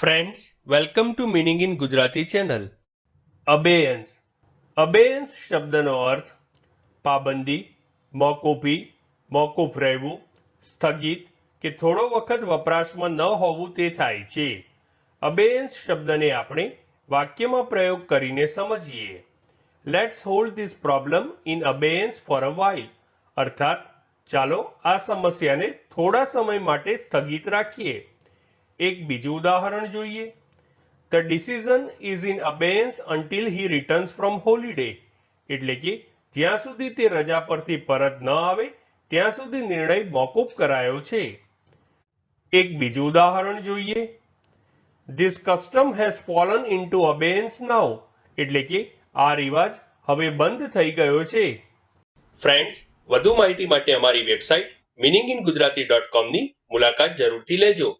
Friends welcome to meaning in Gujarati channel abeyance abeyance શબ્દનો અર્થ પાબંદી મોકૂફી મોકૂફ રહેવું સ્થગિત કે થોડો વખત વપરાશમાં ન હોવું તે થાય છે. અબેયન્સ શબ્દને આપણે વાક્યમાં પ્રયોગ કરીને સમજીએ. Let's hold this problem in abeyance for a while અર્થાત, ચાલો આ સમસ્યાને થોડા સમય માટે સ્થગિત રાખીએ. એક બીજું ઉદાહરણ જોઈએ. The decision is in abeyance until he returns from holiday એટલે કે જ્યાં સુધી તે રજા પરથી પરત ન આવે, ત્યાં સુધી નિર્ણય મોકૂફ કરાયો છે. એક બીજું ઉદાહરણ જોઈએ. This custom has fallen into abeyance now એટલે કે આ રિવાજ હવે બંધ થઈ ગયો છે. ફ્રેન્ડ્સ વધુ માહિતી માટે અમારી website meaning in Gujarati dot કોમની મુલાકાત જરૂરથી લેજો.